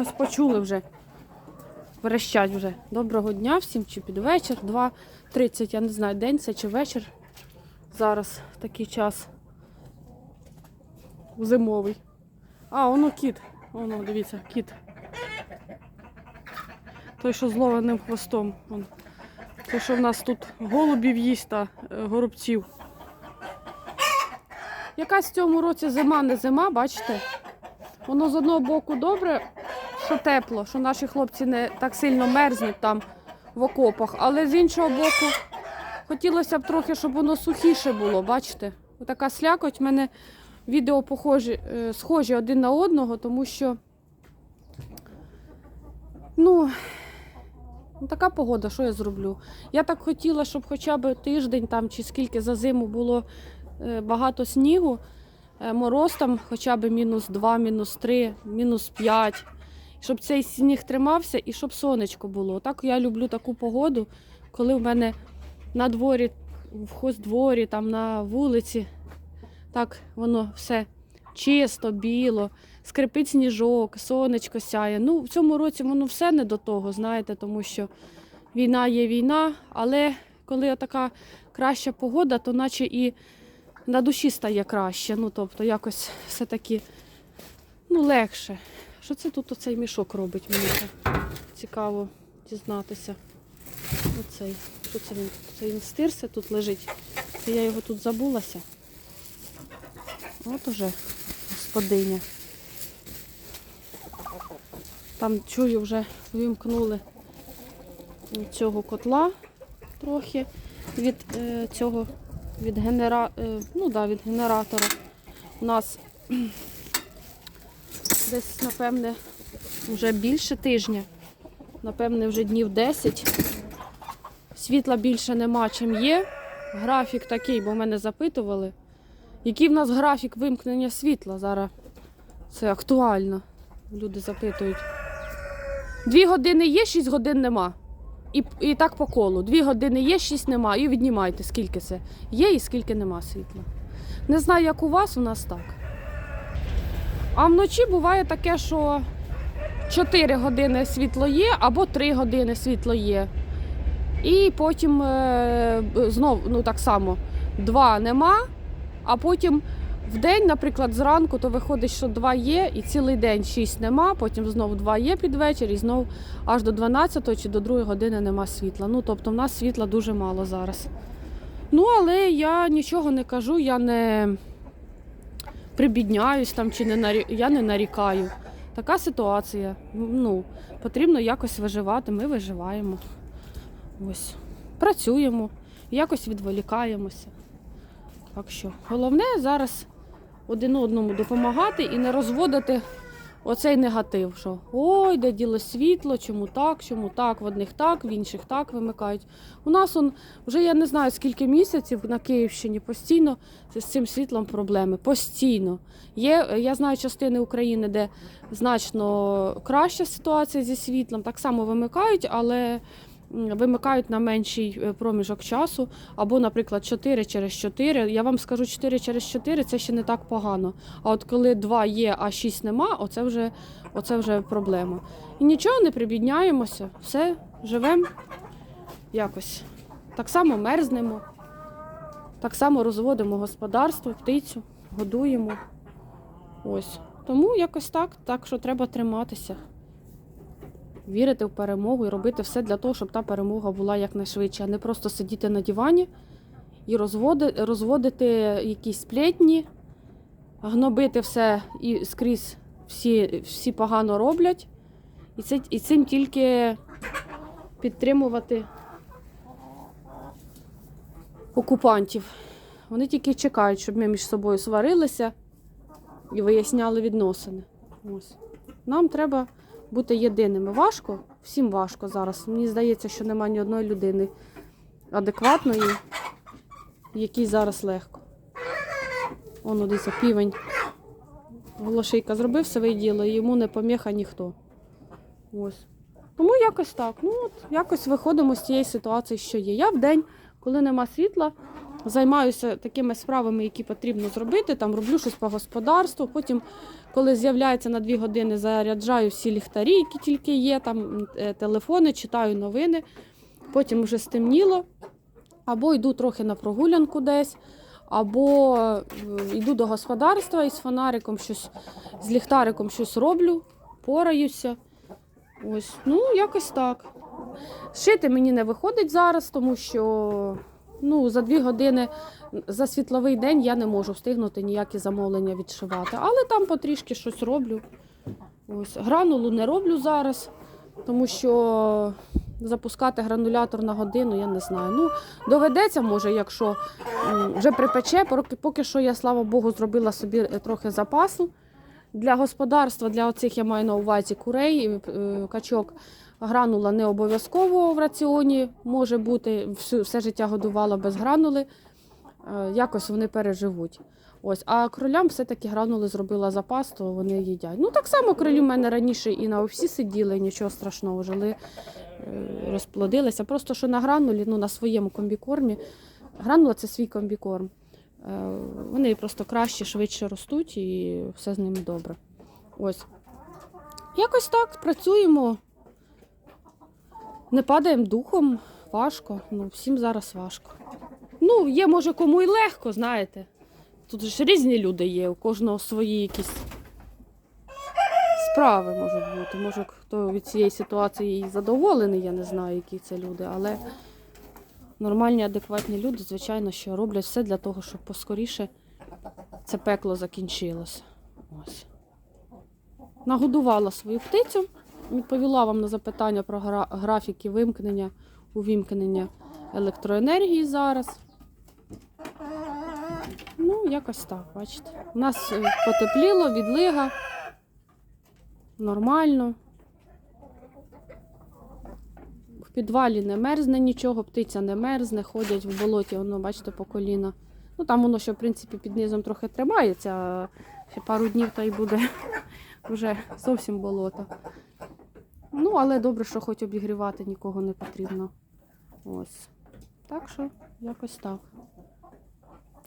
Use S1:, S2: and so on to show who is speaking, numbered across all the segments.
S1: О, когось почули вже. Верещать вже. Доброго дня всім, чи під вечір, 2.30, я не знаю, день це чи вечір. Зараз такий час. Зимовий. А, воно кіт. Воно, дивіться, кіт. Той, що з хвостом. Вон. Той, що в нас тут голубів їсть та е, горобців. Якась в цьому році зима, не зима, бачите? Воно з одного боку добре, що тепло, що наші хлопці не так сильно мерзнуть там в окопах, але з іншого боку, хотілося б трохи, щоб воно сухіше було, бачите? Така слякоть, в мене відео похожі, е, схожі один на одного, тому що ну, ну, така погода, що я зроблю? Я так хотіла, щоб хоча б тиждень там чи скільки за зиму було е, багато снігу, е, мороз там хоча б мінус 2, мінус 3, мінус 5, щоб цей сніг тримався і щоб сонечко було. Так я люблю таку погоду, коли в мене на дворі, в хоздворі, там на вулиці, так воно все чисто, біло, скрипить сніжок, сонечко сяє. Ну, в цьому році воно все не до того, знаєте, тому що війна є війна, але коли така краща погода, то наче і на душі стає краще. Ну, тобто, якось все-таки ну, легше. Що це тут оцей мішок робить? Мені так цікаво дізнатися. Оцей. Що це він? Це він стирся тут лежить. Це я його тут забулася. От уже господиня. Там чую, вже вимкнули цього котла трохи від е, цього від генера... е, ну, да, від генератора. У нас десь, напевне, вже більше тижня, напевне, вже днів 10. Світла більше нема, чим є. Графік такий, бо мене запитували. Який в нас графік вимкнення світла зараз? Це актуально. Люди запитують. Дві години є, шість годин нема. І, і так по колу. Дві години є, шість нема. І віднімайте, скільки це є і скільки нема світла. Не знаю, як у вас, у нас так. А вночі буває таке, що 4 години світло є, або 3 години світло є. І потім е, знов ну, так само 2 нема, а потім в день, наприклад, зранку, то виходить, що 2 є, і цілий день 6 нема, потім знову 2 є під вечір, і знову аж до 12 чи до 2 години нема світла. Ну, тобто в нас світла дуже мало зараз. Ну, але я нічого не кажу, я не прибідняюсь там чи не нарі... я не нарікаю. Така ситуація. Ну, потрібно якось виживати, ми виживаємо. Ось. Працюємо, якось відволікаємося. Так що головне зараз один одному допомагати і не розводити оцей негатив, що ой, де діло світло, чому так, чому так, в одних так, в інших так вимикають. У нас он вже я не знаю скільки місяців на Київщині постійно з цим світлом проблеми. Постійно. Є, я знаю частини України, де значно краща ситуація зі світлом, так само вимикають, але вимикають на менший е, проміжок часу, або, наприклад, 4 через 4. Я вам скажу 4 через 4 це ще не так погано. А от коли 2 є, а 6 нема, оце вже, оце вже проблема. І нічого не прибідняємося, все, живемо якось. Так само мерзнемо, так само розводимо господарство, птицю, годуємо. Ось. Тому якось так, так що треба триматися вірити в перемогу і робити все для того, щоб та перемога була якнайшвидше, а не просто сидіти на дивані і розводити, розводити якісь сплетні, гнобити все і скрізь всі, всі погано роблять. І, це, і цим тільки підтримувати окупантів. Вони тільки чекають, щоб ми між собою сварилися і виясняли відносини. Ось. Нам треба бути єдиними. Важко, всім важко зараз. Мені здається, що немає ні одної людини адекватної, якій зараз легко. Воно дивіться, півень. Голошейка зробив своє діло, і йому не поміха ніхто. Ось. Тому якось так. Ну, от, якось виходимо з цієї ситуації, що є. Я в день, коли нема світла, займаюся такими справами, які потрібно зробити. Там роблю щось по господарству. Потім, коли з'являється на дві години, заряджаю всі ліхтарі, які тільки є, там е, телефони, читаю новини. Потім вже стемніло. Або йду трохи на прогулянку десь, або е, йду до господарства і з фонариком щось, з ліхтариком щось роблю, пораюся. Ось, ну, якось так. Шити мені не виходить зараз, тому що ну, за дві години за світловий день я не можу встигнути ніякі замовлення відшивати. Але там потрішки щось роблю. Ось. Гранулу не роблю зараз, тому що запускати гранулятор на годину, я не знаю. Ну, доведеться, може, якщо вже припече, поки, що я, слава Богу, зробила собі е, трохи запасу. Для господарства, для оцих я маю на увазі курей, е, качок. Гранула не обов'язково в раціоні може бути. Все життя годувала без гранули. Е, Якось вони переживуть. Ось, а кролям все-таки гранули зробила запас, то вони їдять. Ну так само кролі в мене раніше і на овсі сиділи, нічого страшного, жили, е, розплодилися. Просто що на гранулі, ну на своєму комбікормі. Гранула це свій комбікорм. Е, Вони просто краще, швидше ростуть і все з ними добре. Ось. Якось так працюємо. Не падаємо духом, важко. Ну, всім зараз важко. Ну, є, може, кому й легко, знаєте. Тут ж різні люди є, у кожного свої якісь справи можуть бути. Може, хто від цієї ситуації і задоволений, я не знаю, які це люди, але нормальні, адекватні люди, звичайно, що роблять все для того, щоб поскоріше це пекло закінчилося. Ось. Нагодувала свою птицю, відповіла вам на запитання про графіки вимкнення, увімкнення електроенергії зараз. Ну, якось так, бачите. У нас е, потепліло, відлига. Нормально. В підвалі не мерзне нічого, птиця не мерзне, ходять в болоті, воно, бачите, по коліна. Ну там воно ще, в принципі, під низом трохи тримається, ще пару днів та й буде вже зовсім болото. Ну, але добре, що хоч обігрівати нікого не потрібно. Ось. Так що, якось так.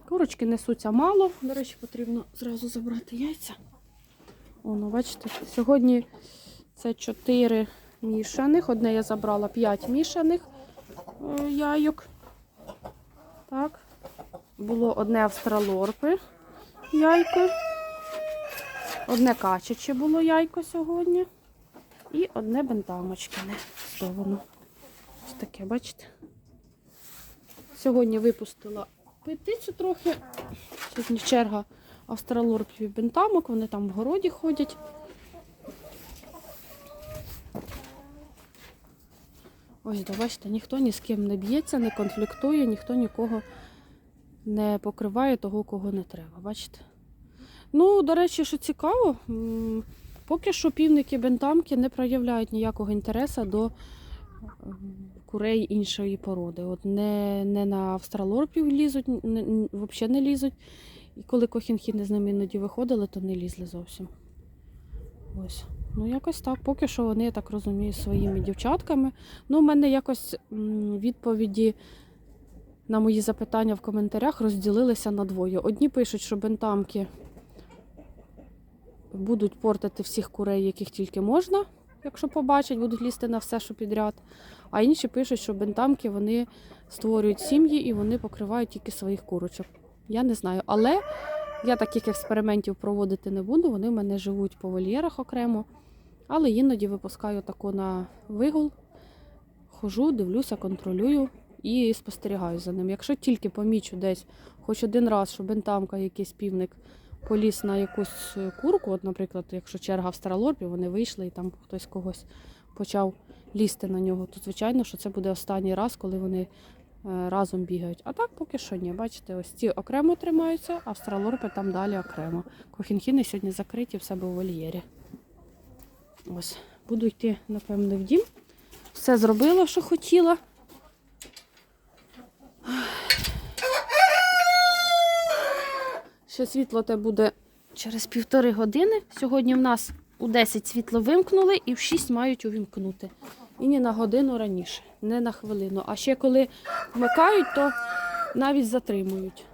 S1: Курочки несуться мало. До речі, потрібно зразу забрати яйця. Воно, бачите, сьогодні це 4 мішаних. Одне я забрала 5 мішаних е, яйок. Так. Було одне австралорпи яйко. Одне качаче було яйко сьогодні. І одне бентамочкине. Воно? Ось таке, бачите? Сьогодні випустила птицю трохи. Сьогодні черга австралорпів і бентамок, вони там в городі ходять. Ось, да, бачите, ніхто ні з ким не б'ється, не конфліктує, ніхто нікого не покриває того, кого не треба. Бачите? Ну, до речі, що цікаво, поки що півники бентамки не проявляють ніякого інтересу до курей іншої породи. От не, не на австралорпів лізуть, не, взагалі не лізуть. І коли кохінхіни з ними іноді виходили, то не лізли зовсім. Ось. Ну, якось так. Поки що вони, я так розумію, своїми дівчатками. Ну, у мене якось відповіді на мої запитання в коментарях розділилися на двоє. Одні пишуть, що бентамки будуть портити всіх курей, яких тільки можна, якщо побачать, будуть лізти на все, що підряд. А інші пишуть, що бентамки вони створюють сім'ї і вони покривають тільки своїх курочок. Я не знаю. Але я таких експериментів проводити не буду. Вони в мене живуть по вольєрах окремо. Але іноді випускаю таку на вигул, хожу, дивлюся, контролюю і спостерігаю за ним. Якщо тільки помічу десь хоч один раз, що бентамка якийсь півник поліз на якусь е, курку, от, наприклад, якщо черга австралорпів, вони вийшли і там хтось когось почав лізти на нього, то звичайно, що це буде останній раз, коли вони е, разом бігають. А так поки що ні. Бачите, ось ці окремо тримаються, австралорпи там далі окремо. Кохінхіни сьогодні закриті в себе у вольєрі. Ось, буду йти, напевно, в дім. Все зробила, що хотіла. Ще світло те буде через півтори години. Сьогодні в нас у 10 світло вимкнули і в 6 мають увімкнути. І не на годину раніше, не на хвилину. А ще коли вмикають, то навіть затримують.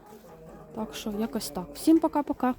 S1: Так що якось так. Всім пока-пока.